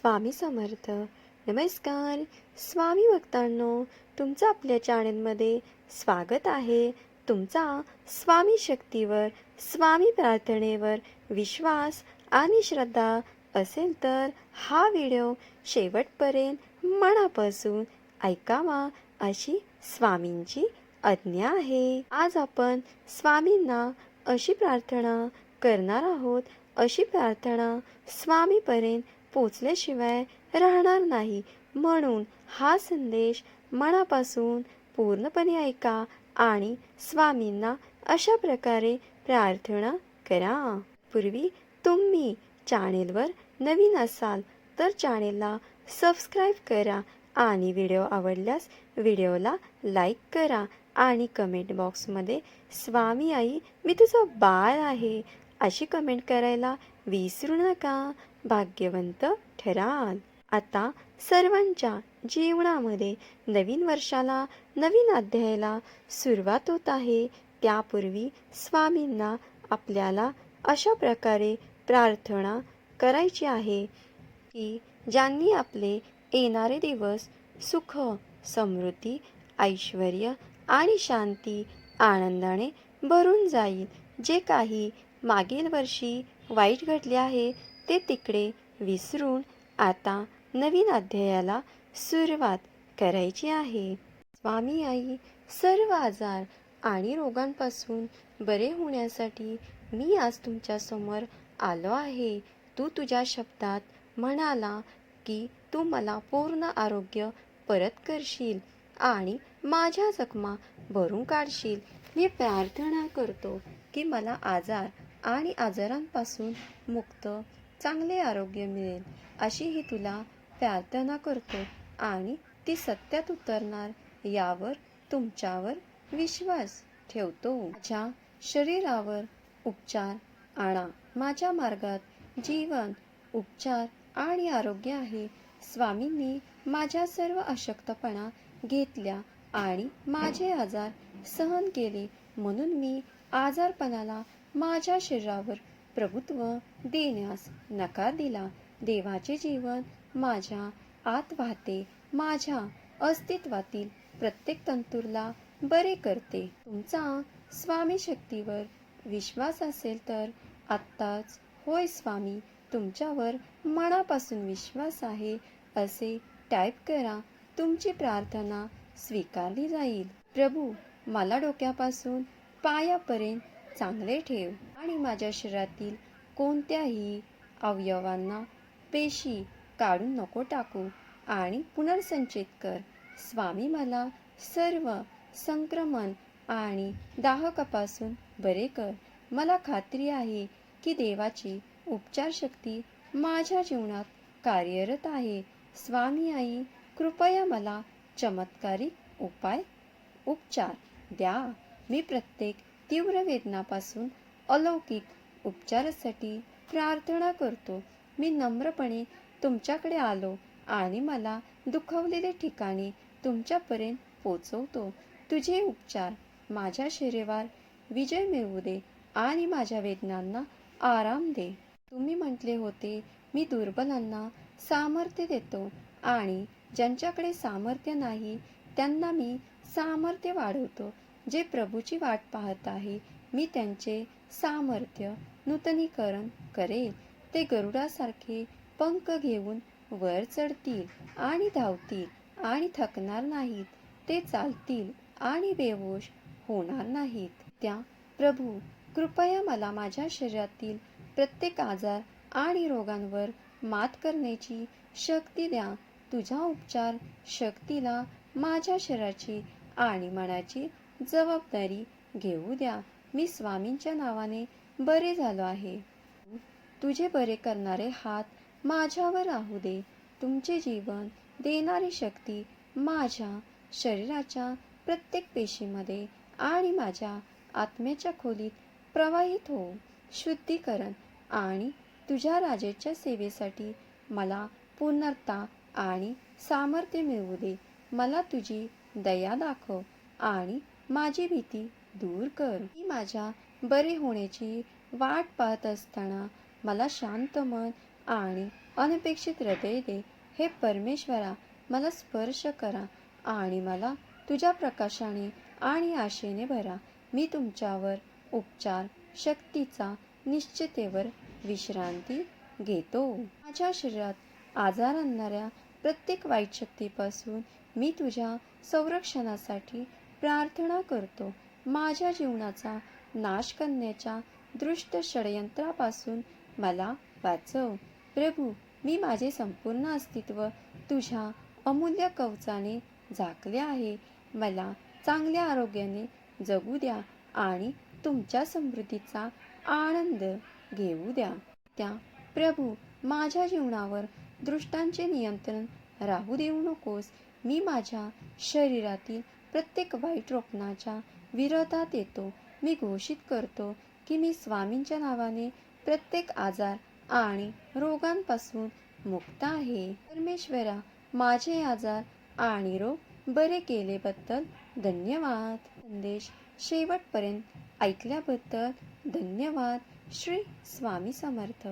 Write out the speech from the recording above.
स्वामी समर्थ. नमस्कार. स्वामी भक्तांनो तुमचं आपल्या चॅनलमध्ये स्वागत आहे. तुमचा स्वामी शक्तीवर स्वामी प्रार्थनेवर विश्वास आणि श्रद्धा असेल तर हा व्हिडिओ शेवटपर्यंत मनापासून ऐकावा अशी स्वामींची आज्ञा आहे. आज आपण स्वामींना अशी प्रार्थना करणार आहोत अशी प्रार्थना स्वामीपर्यंत पोचल्याशिवाय राहणार नाही. म्हणून हा संदेश मनापासून पूर्णपणे ऐका आणि स्वामींना अशा प्रकारे प्रार्थना करा. पूर्वी तुम्ही चॅनेलवर नवीन असाल तर चॅनेलला सबस्क्राईब करा आणि व्हिडिओ आवडल्यास व्हिडिओला लाईक करा आणि कमेंट बॉक्समध्ये स्वामी आई मी तुझं बाळ आहे अशी कमेंट करायला विसरू नका. भाग्यवंत ठराल. आता सर्वांच्या जीवनामध्ये नवीन वर्षाला नवीन अध्यायाला सुरुवात होत आहे. त्यापूर्वी स्वामींना आपल्याला अशा प्रकारे प्रार्थना करायची आहे की ज्यांनी आपले येणारे दिवस सुख समृद्धी ऐश्वर आणि शांती आनंदाने भरून जाईल. जे काही मागील वर्षी वाईट घडले आहे ते तिकडे विसरून आता नवीन अध्यायाला सुरुवात करायची आहे. स्वामी आई सर्व आजार आणि रोगांपासून बरे होण्यासाठी मी आज तुमच्यासमोर आलो आहे. तू तुझ्या शब्दात म्हणाला की तू मला पूर्ण आरोग्य परत करशील आणि माझ्या जखमा भरून काढशील. मी प्रार्थना करतो की मला आजार आणि आजारांपासून मुक्त चांगले आरोग्य मिळेल अशी ही तुला प्रार्थना करतो आणि ती सत्यात उतरणार यावर तुमच्यावर विश्वास ठेवतो. माझ्या शरीरावर उपचार आणा. माझ्या मार्गात जीवन उपचार आणि आरोग्य आहे. स्वामींनी माझ्या सर्व अशक्तपणा घेतल्या आणि माझे आजार सहन केले म्हणून मी आजारपणाला माझ्या शरीरावर प्रभुत्व देण्यास नकार दिला. देवाचे जीवन माझ्या आत वाहते. माझ्या अस्तित्वातील प्रत्येक तंतूरला बरे करते. तुमचा स्वामी शक्तीवर विश्वास असेल तर आत्ताच होय स्वामी तुमच्यावर मनापासून विश्वास आहे असे टाईप करा. तुमची प्रार्थना स्वीकारली जाईल. प्रभू मला डोक्यापासून पायापर्यंत चांगले ठेव. आणि माझ्या शरीरातील कोणत्याही अवयवांना पेशी काढून नको टाकू आणि पुनर्संचित कर. स्वामी मला सर्व संक्रमण आणि दाहकापासून बरे कर. मला खात्री आहे की देवाची उपचार शक्ती माझ्या जीवनात कार्यरत आहे. स्वामी आई कृपया मला चमत्कारिक उपाय उपचार द्या. मी प्रत्येक तीव्र वेदनापासून अलौकिक उपचारासाठी प्रार्थना करतो. मी नम्रपणे तुमच्याकडे आलो आणि मला दुखवलेल्या ठिकाणी तुमच्यापर्यंत पोचवतो. तुझे उपचार माझ्या शरीरावर विजय मिळवू दे आणि माझ्या वेदनांना आराम दे. तुम्ही म्हटले होते मी दुर्बलांना सामर्थ्य देतो आणि ज्यांच्याकडे सामर्थ्य नाही त्यांना मी सामर्थ्य वाढवतो. जे प्रभूची वाट पाहत आहे मी त्यांचे सामर्थ्य नूतनीकरण करेल ते गरुडासारखे पंख घेऊन वर चढतील आणि धावतील आणि थकणार नाहीत. ते चालतील आणि बेहोश होणार नाहीत. त्या प्रभू कृपया मला माझ्या शरीरातील प्रत्येक आजार आणि रोगांवर मात करण्याची शक्ती द्या. तुझ्या उपचार शक्तीला माझ्या शरीराची आणि मनाची जबाबदारी घेऊ द्या. मी स्वामींच्या नावाने बरे झालो आहे. तुझे बरे करणारे हात माझ्यावर राहू दे. तुमचे जीवन देणारी शक्ती माझ्या शरीराच्या प्रत्येक पेशीमध्ये आणि माझ्या आत्म्याच्या खोलीत प्रवाहित हो. शुद्धीकरण आणि तुझ्या राजेच्या सेवेसाठी मला पूर्णता आणि सामर्थ्य मिळवू दे. मला तुझी दया दाखव आणि माझी भीती दूर कर. मी माझ्या बरे होण्याची वाट पाहत असताना मला शांत मन आणि अनपेक्षित हृदय दे. हे परमेश्वरा मला स्पर्श करा आणि मला तुझ्या प्रकाशाने आणि आशेने भरा. मी तुमच्यावर उपचार शक्तीचा निश्चितेवर विश्रांती घेतो. माझ्या शरीरात आजार आणणाऱ्या प्रत्येक वाईट शक्तीपासून मी तुझ्या संरक्षणासाठी प्रार्थना करतो. माझ्या जीवनाचा नाश करण्याच्या दृष्ट षडयंत्रापासून मला वाचव. प्रभू मी माझे संपूर्ण अस्तित्व तुझ्या अमूल्य कवचाने झाकले आहे. मला चांगल्या आरोग्याने जगू द्या आणि तुमच्या समृद्धीचा आनंद घेऊ द्या. त्या प्रभू माझ्या जीवनावर दृष्टांचे नियंत्रण राहू देऊ नकोस. मी माझ्या शरीरातील प्रत्येक वाईट रोपणाच्या विरोधात येतो. मी घोषित करतो की मी स्वामींच्या नावाने प्रत्येक आजार आणि रोगांपासून मुक्त आहे. परमेश्वरा माझे आजार आणि रोग बरे केलेबद्दल धन्यवाद. संदेश शेवटपर्यंत ऐकल्याबद्दल धन्यवाद. श्री स्वामी समर्थ.